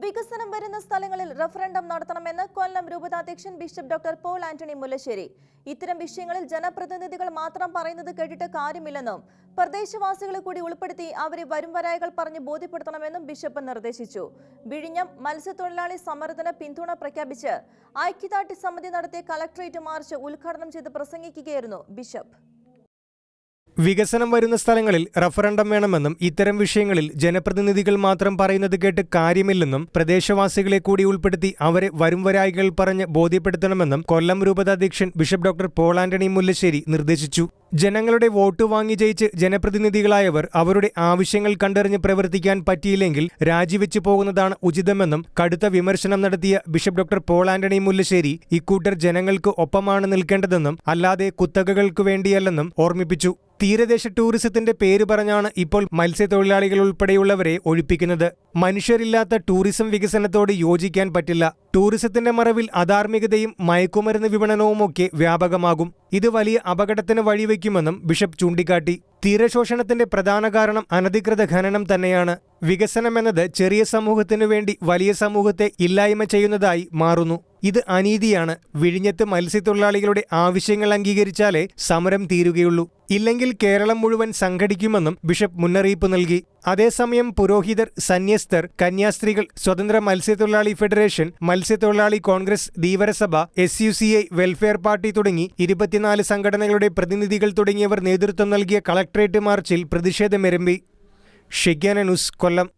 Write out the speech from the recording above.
വികസനം വരുന്ന സ്ഥലങ്ങളിൽ റഫറൻഡം നടത്തണമെന്ന് Kollam രൂപതാധ്യക്ഷൻ bishop doctor Paul Antony Mullassery. ഇത്തരം വിഷയങ്ങളിൽ ജനപ്രതിനിധികൾ മാത്രം പറയുന്നത് കേട്ടിട്ട് കാര്യമില്ലെന്നും പ്രദേശവാസികളെ കൂടി ഉൾപ്പെടുത്തി അവരെ വരുംവരായകൾ പറഞ്ഞ് ബോധ്യപ്പെടുത്തണമെന്നും ബിഷപ്പ് നിർദ്ദേശിച്ചു. വിഴിഞ്ഞം മത്സ്യത്തൊഴിലാളി സമരത്തിന് പിന്തുണ പ്രഖ്യാപിച്ച് ഐക്യദാർഢ്യ സമിതി നടത്തിയ കളക്ടറേറ്റ് മാർച്ച് ഉദ്ഘാടനം ചെയ്ത് പ്രസംഗിക്കുകയായിരുന്നു ബിഷപ്പ്. വികസനം വരുന്ന സ്ഥലങ്ങളിൽ റഫറണ്ടം വേണമെന്നും ഇത്തരം വിഷയങ്ങളിൽ ജനപ്രതിനിധികൾ മാത്രം പറയുന്നത് കേട്ട് കാര്യമില്ലെന്നും പ്രദേശവാസികളെ കൂടി ഉൾപ്പെടുത്തി അവരെ വരുംവരായികൾ പറഞ്ഞ് ബോധ്യപ്പെടുത്തണമെന്നും കൊല്ലം രൂപതാധ്യക്ഷൻ ബിഷപ്പ് ഡോക്ടർ പോൾ മുല്ലശ്ശേരി നിർദ്ദേശിച്ചു. ജനങ്ങളുടെ വോട്ട് വാങ്ങി ജയിച്ച് ജനപ്രതിനിധികളായവർ അവരുടെ ആവശ്യങ്ങൾ കണ്ടറിഞ്ഞ് പ്രവർത്തിക്കാൻ പറ്റിയില്ലെങ്കിൽ രാജിവെച്ചു പോകുന്നതാണ് ഉചിതമെന്നും കടുത്ത വിമർശനം നടത്തിയ ബിഷപ്പ് ഡോക്ടർ പോൾ മുല്ലശ്ശേരി ഇക്കൂട്ടർ ജനങ്ങൾക്ക് ഒപ്പമാണ് നിൽക്കേണ്ടതെന്നും അല്ലാതെ കുത്തകകൾക്ക് വേണ്ടിയല്ലെന്നും ഓർമ്മിപ്പിച്ചു. തീരദേശ ടൂറിസത്തിന്റെ പേര് പറഞ്ഞാണ് ഇപ്പോൾ മത്സ്യത്തൊഴിലാളികൾ ഉൾപ്പെടെയുള്ളവരെ ഒഴിപ്പിക്കുന്നത്. മനുഷ്യരില്ലാത്ത ടൂറിസം വികസനത്തോട് യോജിക്കാൻ പറ്റില്ല. ടൂറിസത്തിന്റെ മറവിൽ അധാർമികതയും മയക്കുമരുന്ന് വിപണനവുമൊക്കെ വ്യാപകമാകും. ഇത് വലിയ അപകടത്തിന് വഴിവെക്കുമെന്നും ബിഷപ്പ് ചൂണ്ടിക്കാട്ടി. തീരശോഷണത്തിന്റെ പ്രധാന കാരണം അനധികൃത ഖനനം തന്നെയാണ്. വികസനമെന്നത് ചെറിയ സമൂഹത്തിനു വേണ്ടി വലിയ സമൂഹത്തെ ഇല്ലായ്മ ചെയ്യുന്നതായി മാറുന്നു. ഇത് അനീതിയാണ്. വിഴിഞ്ഞത്ത് മത്സ്യത്തൊഴിലാളികളുടെ ആവശ്യങ്ങൾ അംഗീകരിച്ചാലേ സമരം തീരുകയുള്ളൂ. ഇല്ലെങ്കിൽ കേരളം മുഴുവൻ സംഘടിക്കുമെന്നും ബിഷപ്പ് മുന്നറിയിപ്പ് നൽകി. അതേസമയം പുരോഹിതർ സന്യസ്തർ കന്യാസ്ത്രീകൾ സ്വതന്ത്ര മത്സ്യത്തൊഴിലാളി ഫെഡറേഷൻ മത്സ്യത്തൊഴിലാളി Congress Dheevarasabha S U C I Welfare Party തുടങ്ങി ഇരുപത്തിനാല് സംഘടനകളുടെ പ്രതിനിധികൾ തുടങ്ങിയവർ നേതൃത്വം നൽകിയ കളക്ട്രേറ്റ് മാർച്ചിൽ പ്രതിഷേധമെരമ്പി ഷെഗ്യാന ന്യൂസ് കൊല്ലം.